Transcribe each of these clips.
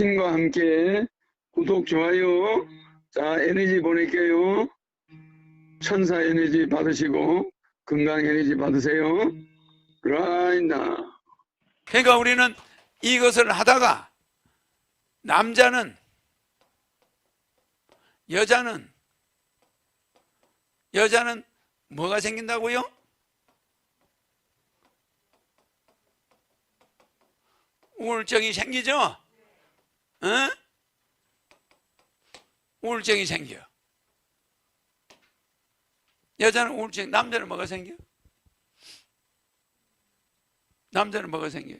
친과 함께 구독, 좋아요. 자, 에너지 보낼게요. 천사 에너지 받으시고 건강 에너지 받으세요. 그라인다. 그러니까 우리는 이것을 하다가 남자는 여자는 여자는 뭐가 생긴다고요? 우울증이 생기죠? 어? 우울증이 생겨. 여자는 우울증, 남자는 뭐가 생겨? 남자는 뭐가 생겨?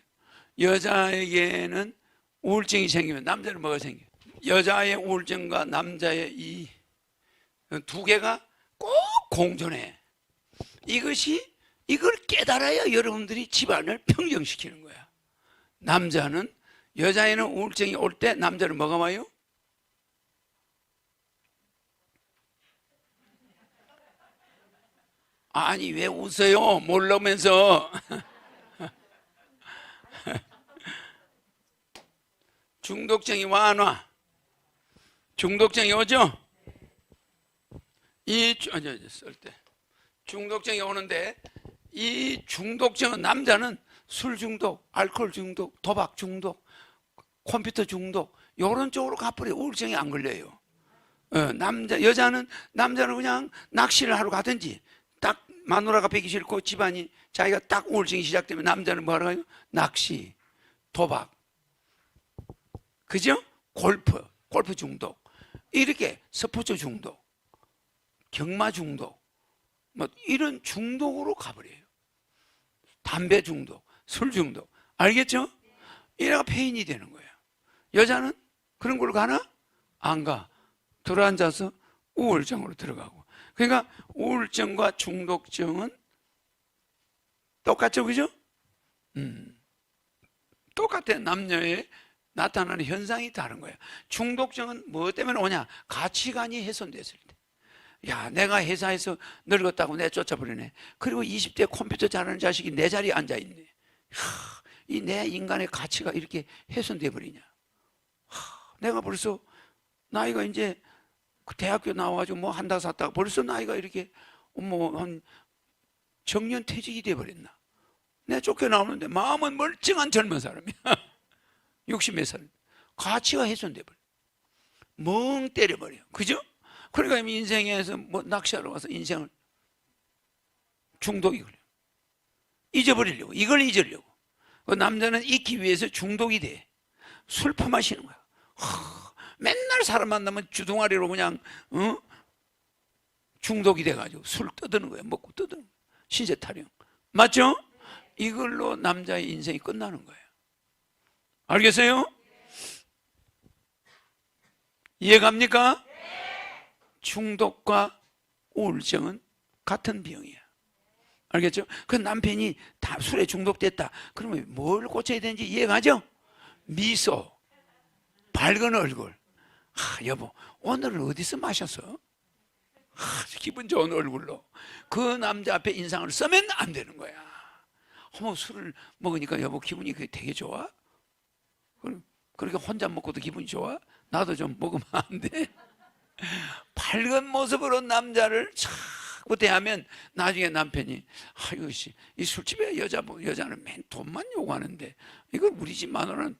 여자에게는 우울증이 생기면 남자는 뭐가 생겨? 여자의 우울증과 남자의 이 두 개가 꼭 공존해. 이것이 이걸 깨달아야 여러분들이 집안을 평정시키는 거야. 남자는 여자애는 우울증이 올 때 남자는 뭐가 와요? 아니 왜 웃어요? 모르면서 중독증이 와 안 와? 중독증이 오죠? 이 주- 아니 아니 쓸 때 중독증이 오는데 이 중독증은 남자는 술 중독, 알코올 중독, 도박 중독, 컴퓨터 중독 이런 쪽으로 가버려 우울증이 안 걸려요. 어, 남자 여자는 남자는 그냥 낚시를 하러 가든지 딱 마누라가 뵈기 싫고 집안이 자기가 딱 우울증이 시작되면 남자는 뭐 하러 가요? 낚시, 도박, 그죠? 골프, 골프 중독 이렇게 스포츠 중독, 경마 중독 뭐 이런 중독으로 가버려요. 담배 중독, 술 중독 알겠죠? 이래가 폐인이 되는 거예요. 여자는 그런 걸로 가나? 안 가. 들어앉아서 우울증으로 들어가고. 그러니까 우울증과 중독증은 똑같죠, 그죠? 음. 똑같아. 남녀의 나타나는 현상이 다른 거예요. 중독증은 뭐 때문에 오냐? 가치관이 훼손됐을 때. 야, 내가 회사에서 늙었다고 내 쫓아버리네. 그리고 20대 컴퓨터 잘하는 자식이 내 자리에 앉아있네. 이 내 인간의 가치가 이렇게 훼손돼 버리냐. 하, 내가 벌써 나이가 이제 그 대학교 나와가지고 뭐 한다 샀다가 벌써 나이가 이렇게 뭐 한 정년 퇴직이 돼 버렸나. 내 쫓겨나오는데 마음은 멀쩡한 젊은 사람이야. 60몇 살. 가치가 훼손돼 버려. 멍 때려버려. 그죠? 그러니까 인생에서 뭐 낚시하러 가서 인생을 중독이 걸려. 잊어버리려고. 이걸 잊으려고. 그 남자는 잊기 위해서 중독이 돼. 술 퍼마시는 거야. 하, 맨날 사람 만나면 주둥아리로 그냥 어? 중독이 돼가지고 술 떠드는 거야. 먹고 떠드는 거야. 신세 타령. 맞죠? 이걸로 남자의 인생이 끝나는 거예요. 알겠어요? 이해갑니까? 중독과 우울증은 같은 병이야. 알겠죠? 그 남편이 다 술에 중독됐다. 그러면 뭘 고쳐야 되는지 이해가죠? 미소, 밝은 얼굴. 하, 여보, 오늘은 어디서 마셨어? 하, 기분 좋은 얼굴로. 그 남자 앞에 인상을 쓰면 안 되는 거야. 어머, 술을 먹으니까 여보 기분이 되게 좋아? 그렇게 혼자 먹고도 기분이 좋아? 나도 좀 먹으면 안 돼? 밝은 모습으로 남자를 자꾸 대하면 나중에 남편이 아유 씨, 이 술집에 여자 뭐 여자는 맨 돈만 요구하는데 이거 우리 집 마누라는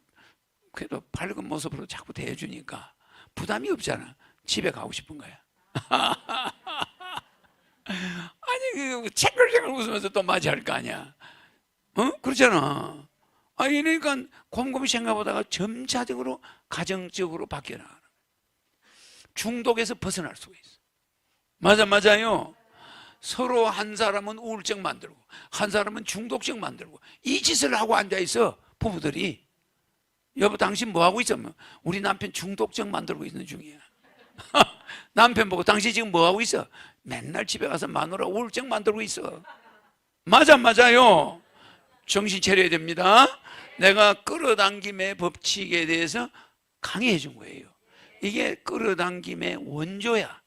그래도 밝은 모습으로 자꾸 대해주니까 부담이 없잖아. 집에 가고 싶은 거야. 아니 그 챙글챙글 웃으면서 또 맞이할 거 아니야. 어? 그렇잖아. 아 이러니까 곰곰이 생각보다가 점차적으로 가정적으로 바뀌어 나가는. 중독에서 벗어날 수가 있어. 맞아 맞아요. 서로 한 사람은 우울증 만들고 한 사람은 중독증 만들고 이 짓을 하고 앉아 있어 부부들이 여보 당신 뭐 하고 있어? 우리 남편 중독증 만들고 있는 중이야. 남편 보고 당신 지금 뭐 하고 있어? 맨날 집에 가서 마누라 우울증 만들고 있어. 맞아 맞아요. 정신 차려야 됩니다. 내가 끌어당김의 법칙에 대해서 강의해 준 거예요. 이게 끌어당김의 원조야.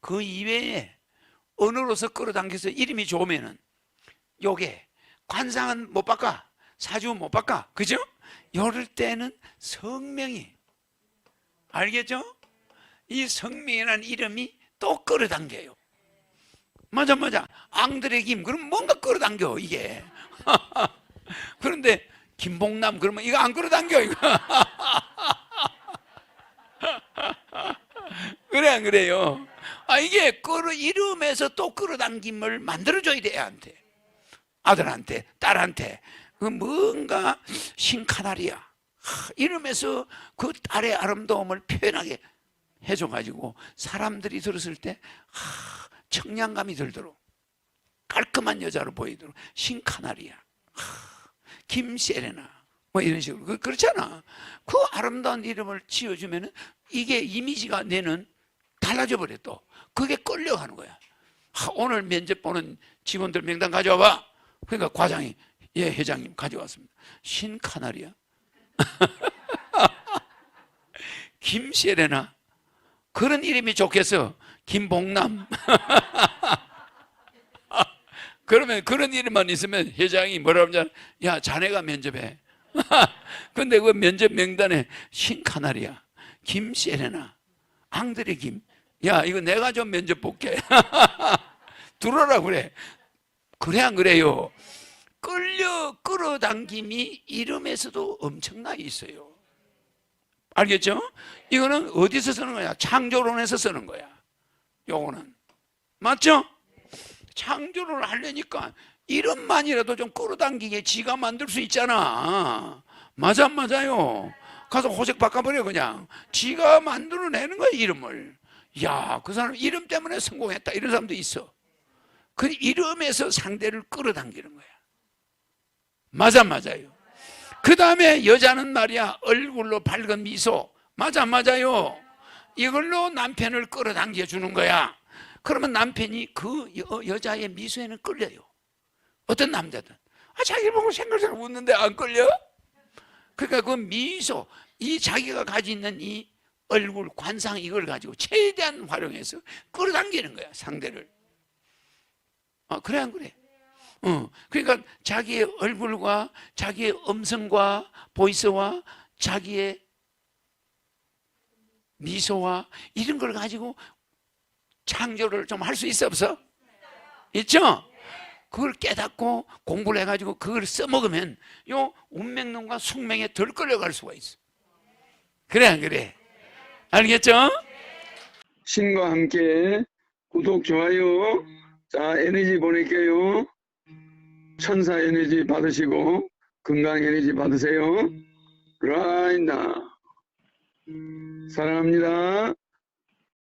그 이외에 언어로서 끌어당겨서 이름이 좋으면은 요게 관상은 못 바꿔. 사주는 못 바꿔. 그죠? 요럴 때는 성명이 알겠죠? 이 성명이라는 이름이 또 끌어당겨요. 맞아 맞아. 앙들의 김 그럼 뭔가 끌어당겨 이게. 그런데 김봉남 그러면 이거 안 끌어당겨 이거. 그래 안 그래요? 아 이게 끌어 이름에서 또 끌어당김을 만들어줘야 돼 애한테 아들한테 딸한테 그 뭔가 신카나리아 하, 이름에서 그 딸의 아름다움을 표현하게 해줘가지고 사람들이 들었을 때 하, 청량감이 들도록 깔끔한 여자로 보이도록 신카나리아 하, 김세레나 뭐 이런 식으로. 그, 그렇잖아. 그 아름다운 이름을 지어주면은 이게 이미지가 내는 달라져 버려 또. 그게 끌려가는 거야. 하, 오늘 면접 보는 직원들 명단 가져와 봐. 그러니까 과장이 예 회장님 가져왔습니다. 신카나리아 김세레나? 그런 이름이 좋겠어. 김봉남. 그러면 그런 이름만 있으면 회장이 뭐라고 하냐? 야 자네가 면접해. 근데 그 면접 명단에 신카나리아 김세레나? 앙드레 김 야 이거 내가 좀 면접 볼게. 들어라 그래. 그래 안 그래요 끌려 끌어당김이 이름에서도 엄청나 있어요 알겠죠? 이거는 어디서 쓰는 거야? 창조론에서 쓰는 거야 요거는 맞죠? 창조를 하려니까 이름만이라도 좀 끌어당기게 지가 만들 수 있잖아. 맞아, 안 맞아요? 가서 호색 바꿔버려, 그냥. 지가 만들어내는 거야, 이름을. 야, 그 사람 이름 때문에 성공했다. 이런 사람도 있어. 그 이름에서 상대를 끌어당기는 거야. 맞아, 안 맞아요? 그 다음에 여자는 말이야, 얼굴로 밝은 미소. 맞아, 안 맞아요? 이걸로 남편을 끌어당겨 주는 거야. 그러면 남편이 그 여, 여자의 미소에는 끌려요. 어떤 남자든. 아, 자기를 보고 생각생각 웃는데 안 끌려? 그러니까 그 미소, 이 자기가 가지고 있는 이 얼굴, 관상 이걸 가지고 최대한 활용해서 끌어당기는 거야, 상대를. 아, 그래, 안 그래? 어, 그러니까 자기의 얼굴과 자기의 음성과 보이스와 자기의 미소와 이런 걸 가지고 창조를 좀 할 수 있어 없어? 있죠? 그걸 깨닫고 공부를 해가지고 그걸 써먹으면 요 운명론과 숙명에 덜 끌려갈 수가 있어. 그래 안 그래? 알겠죠? 신과 함께 구독, 좋아요. 자, 에너지 보낼게요. 천사 에너지 받으시고, 건강 에너지 받으세요. 라이나. 사랑합니다.